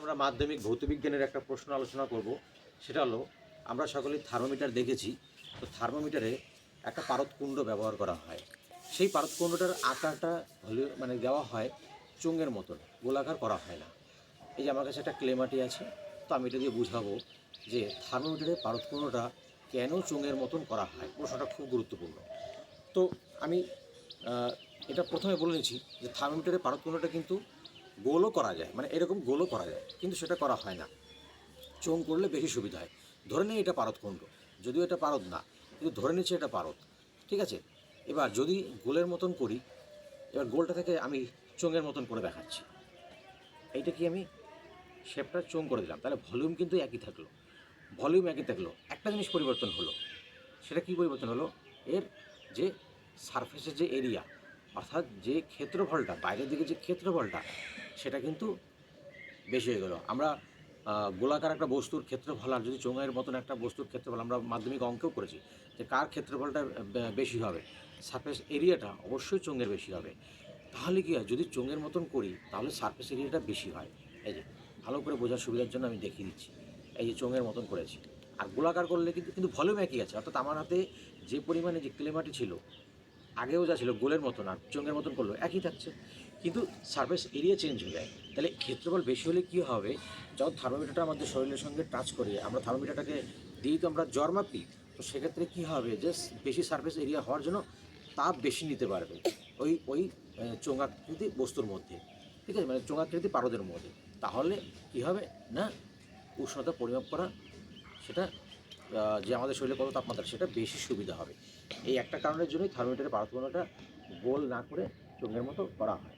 আমরা মাধ্যমিক ভৌতবিজ্ঞানের একটা প্রশ্ন আলোচনা করব। সেটা হলো, আমরা সকলেই থার্মোমিটার দেখেছি, তো থার্মোমিটারে একটা পারদকুণ্ড ব্যবহার করা হয়। সেই পারদকুণ্ডটার আকারটা হলে মানে দেওয়া হয় চুঙ্গের মতন, গোলাকার করা হয় না। এই যে আমার কাছে একটা ক্লেমাটি আছে, তো আমি এটা দিয়ে বুঝাবো যে থার্মোমিটারে পারদকুণ্ডটা কেন চুঙ্গের মতন করা হয়? প্রশ্নটা খুব গুরুত্বপূর্ণ। তো আমি এটা প্রথমে বলে নিচ্ছি যে থার্মোমিটারে পারদকুণ্ডটা কিন্তু গোলও করা যায় মানে এরকম গোলও করা যায়, কিন্তু সেটা করা হয় না। চোং করলে বেশি সুবিধা হয়। ধরে নিই এটা পারদকুণ্ড যদিও এটা পারদ না, কিন্তু ধরে নিচ্ছে এটা পারদ। ঠিক আছে? এবার যদি গোলের মতন করি, এবার গোলটা থেকে আমি চোঙের মতন করে দেখাচ্ছি। এইটা কি আমি শেপটা চোং করে দিলাম? তাহলে ভলিউম কিন্তু একই থাকল। ভলিউম একই থাকল। একটা জিনিস পরিবর্তন হলো। সেটা কি পরিবর্তন হলো? এর যে সারফেসের যে এরিয়া অর্থাৎ যে ক্ষেত্রফলটা, বাইরের দিকে যে ক্ষেত্রফলটা সেটা কিন্তু বেশি হয়ে গেল। আমরা গোলাকার একটা বস্তুর ক্ষেত্রফল আর যদি চোঙের মতন একটা বস্তুর ক্ষেত্রফল আমরা মাধ্যমিক অঙ্কেও করেছি, যে কার ক্ষেত্রফলটা বেশি হবে? সারফেস এরিয়াটা অবশ্যই চোঙের বেশি হবে। তাহলে কি হয়? যদি চোঙের মতন করি, তাহলে সারফেস এরিয়াটা বেশি হয়। এই যে, ভালো করে বোঝার সুবিধার জন্য আমি দেখিয়ে দিচ্ছি। এই যে চোঙের মতন করেছি। আর গোলাকার করলে কিন্তু কিন্তু ভলিউম একই আছে। অর্থাৎ আমার হাতে যে পরিমাণে যে ক্লেমাটি ছিল আগেও যা ছিল, গোলের মতন আর চোঙের মতন করল, একই থাকছে। কিন্তু সার্ফেস এরিয়া চেঞ্জ হয়ে যায়। তাহলে ক্ষেত্রফল বেশি হলে কী হবে? যখন থার্মোমিটারটা আমাদের শরীরের সঙ্গে টাচ করি, আমরা থার্মোমিটারটাকে দিয়েই তো আমরা জ্বর মাপি, তো সেক্ষেত্রে কী হবে? যে বেশি সার্ফেস এরিয়া হওয়ার জন্য তাপ বেশি নিতে পারবে ওই ওই চোঙাকৃতি বস্তুর মধ্যে। ঠিক আছে? মানে চোঙাকৃতি পারদের মধ্যে। তাহলে কী হবে? না, উষ্ণতা পরিমাপ করা, সেটা যে আমাদের শরীরে কত তাপমাত্রা, সেটা বেশি সুবিধা হবে। এই একটা কারণের জন্যই থার্মোমিটারের পারফরমেন্সটা গোল না করে চোখের মতো করা হয়।